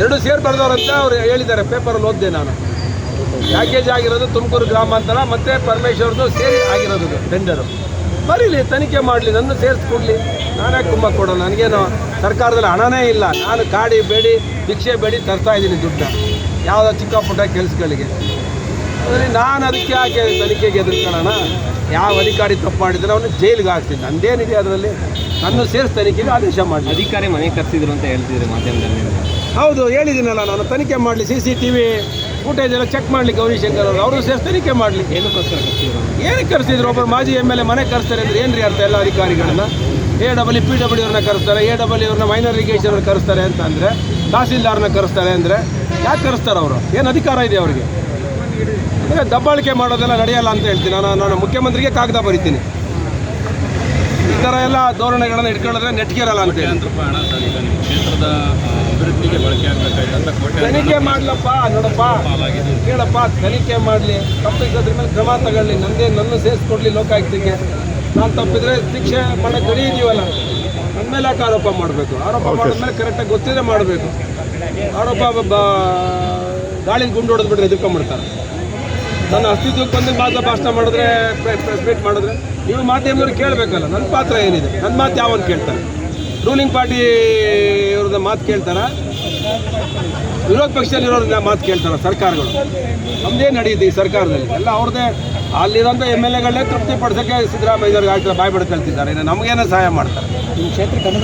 ಎರಡು ಸೇರ್ ಬರೆದವ್ರಂತ ಅವ್ರು ಹೇಳಿದ್ದಾರೆ, ಪೇಪರಲ್ಲಿ ಓದಿದೆ ನಾನು. ಪ್ಯಾಕೇಜ್ ಆಗಿರೋದು ತುಮಕೂರು ಗ್ರಾಮಾಂತರ ಮತ್ತು ಪರಮೇಶ್ವರ್ದು ಸೇರಿ ಆಗಿರೋದು ಟೆಂಡರು ಬರೀಲಿ, ತನಿಖೆ ಮಾಡಲಿ, ನನ್ನ ಸೇರಿಸ್ಕೊಡ್ಲಿ. ನಾನೇ ಕುಂಭ ಕೊಡೋ ನನಗೇನು ಸರ್ಕಾರದಲ್ಲಿ ಹಣನೇ ಇಲ್ಲ. ನಾನು ಕಾಡಿ, ಬೇಡಿ, ಭಿಕ್ಷೆ, ಬೇಡಿ ತರ್ತಾ ಇದ್ದೀನಿ ದುಡ್ಡು ಯಾವುದೋ ಚಿಕ್ಕ ಪುಟ್ಟ ಕೆಲಸಗಳಿಗೆ. ಅದರಲ್ಲಿ ನಾನು ಅದಕ್ಕೆ ಯಾಕೆ ತನಿಖೆಗೆ ಎದುರ್ಕೊಳ್ಳೋಣ ಯಾವ ಅಧಿಕಾರಿ ತಪ್ಪು ಮಾಡಿದ್ರೆ ಅವನು ಜೈಲಿಗೆ ಹಾಕ್ತೀನಿ. ನಂದೇನಿದೆ ಅದರಲ್ಲಿ? ನನ್ನ ಸೇರಿಸಿ ತನಿಖೆಗೆ ಆದೇಶ ಮಾಡಿ ಅಧಿಕಾರಿ ಮನೆ ಕರೆಸಿದ್ರು ಅಂತ ಹೇಳ್ತಿದ್ರು ಮಾಧ್ಯಮದಲ್ಲಿ. ಹೌದು ಹೇಳಿದ್ದೀನಲ್ಲ ನಾನು. ತನಿಖೆ ಮಾಡಲಿ C C T V footage ಎಲ್ಲ ಚೆಕ್ ಮಾಡಲಿ ಗೌರಿಶಂಕರ್ ಅವರು. ಅವರು ಸೇರಿಸಿ ತನಿಖೆ ಮಾಡಲಿ. ಏನಕ್ಕೋಸ್ಕರ ಕರೆಸಿದ್ರು ಏನಕ್ಕೆ ಕರೆಸಿದ್ರು ಒಬ್ಬರು ಮಾಜಿ ಎಂ ಎಲ್ ಎ ಮನೆ ಕರೆಸ್ತಾರೆ ಅಂದ್ರೆ ಏನು ರೀ ಅರ್ಥ ಎಲ್ಲ ಅಧಿಕಾರಿಗಳನ್ನ? ಎ ಡಬಲ್ ಪಿ ಡಬ್ಲ್ಯೂ ಅವ್ರನ್ನ ಕರೆಸ್ತಾರೆ ಎ ಡಬಲ್ ಅವ್ರನ್ನ ಮೈನರ್ ಇರಿಗೇಷನ್ ಅವ್ರು ಕರೆಸ್ತಾರೆ ಅಂತ ಅಂದರೆ ತಹಸೀಲ್ದಾರ್ನ ಕರೆಸ್ತಾರೆ ಅಂದರೆ ಯಾಕೆ ಕರೆಸ್ತಾರೆ ಅವರು? ಏನು ಅಧಿಕಾರ ಇದೆ ಅವರಿಗೆ? ಅಂದರೆ ದಬ್ಬಾಳಿಕೆ ಮಾಡೋದೆಲ್ಲ ನಡೆಯಲ್ಲ ಅಂತ ಹೇಳ್ತೀನಿ. ನಾನು ನಾನು ಮುಖ್ಯಮಂತ್ರಿಗೆ ಕಾಗದ ಬರಿತೀನಿ. ಈ ಥರ ಎಲ್ಲ ಧೋರಣೆಗಳನ್ನು ಇಟ್ಕೊಳ್ಳೋದ್ರೆ ನೆಟ್ಗಿರಲ್ಲ ಅಂತ ತನಿಖೆ ಮಾಡ್ಲಪ್ಪ ನೋಡಪ್ಪ. ಕೇಳಪ್ಪ ತನಿಖೆ ಮಾಡಲಿ. ತಪ್ಪಿಸೋದ್ರ ಮೇಲೆ ಕ್ರಮ ತಗೊಳ್ಳಿ. ನಂದೇ ನನ್ನ ಸೇರಿಸ್ಕೊಡ್ಲಿ ಲೋಕಾಯುಕ್ತಿಗೆ. ನಾನು ತಪ್ಪಿದ್ರೆ ಶಿಕ್ಷೆ ಮಾಡಕ್ಕೆ ರೆಡಿ ಇದೀವಲ್ಲ ನನ್ನ ಮೇಲೆ ಯಾಕೆ ಆರೋಪ ಮಾಡಬೇಕು? ಆರೋಪ ಮಾಡಿದ್ಮೇಲೆ ಕರೆಕ್ಟಾಗಿ ಗೊತ್ತಿದ್ರೆ ಮಾಡಬೇಕು. ಆರೋಪ ಗಾಳಿನ ಗಾಳಿ ಗುಂಡು ಹೊಡೆದ್ಬಿಟ್ರೆ ಎದುರ್ಕೊಂಡ್ಬಿಡ್ತಾರೆ. ನನ್ನ ಅಸ್ತಿತ್ವಕ್ಕೆ ಬಂದು ಮಾತ್ರ ಭಾಷಣ ಮಾಡಿದ್ರೆ ಪ್ರೆಸ್ ಮೀಟ್ ಮಾಡಿದ್ರೆ, ನೀವು ಮಾಧ್ಯಮದವ್ರು ಕೇಳಬೇಕಲ್ಲ, ನನ್ನ ಪಾತ್ರ ಏನಿದೆ? ನನ್ನ ಮಾತು ಯಾವನ್ ಕೇಳ್ತಾರೆ? ರೂಲಿಂಗ್ ಪಾರ್ಟಿ ಇವ್ರದ್ದು ಮಾತು ಕೇಳ್ತಾರ? ವಿರೋಧ ಪಕ್ಷದಲ್ಲಿರೋರನ್ನ ಮಾತು ಕೇಳ್ತಾರ ಸರ್ಕಾರಗಳು? ನಮ್ಮದೇ ನಡೆಯುತ್ತೆ ಈ ಸರ್ಕಾರದಲ್ಲಿ. ಎಲ್ಲ ಅವ್ರದ್ದೇ, ಅಲ್ಲಿರೋಂಥ ಎಂ ಎಲ್ ಎಗಳನ್ನೇ ತೃಪ್ತಿ ಪಡಿಸೋಕ್ಕೆ ಸಿದ್ದರಾಮಯ್ಯವ್ರಿಗೆ ಆಗ್ತಾರೆ ಬಾಯ್ ಬಿಡ್ಕೊಳ್ತಿದ್ದಾರೆ ಇನ್ನು ನಮಗೇನೋ ಸಹಾಯ ಮಾಡ್ತಾರೆ? ನಿಮ್ಮ ಕ್ಷೇತ್ರಕ್ಕೆ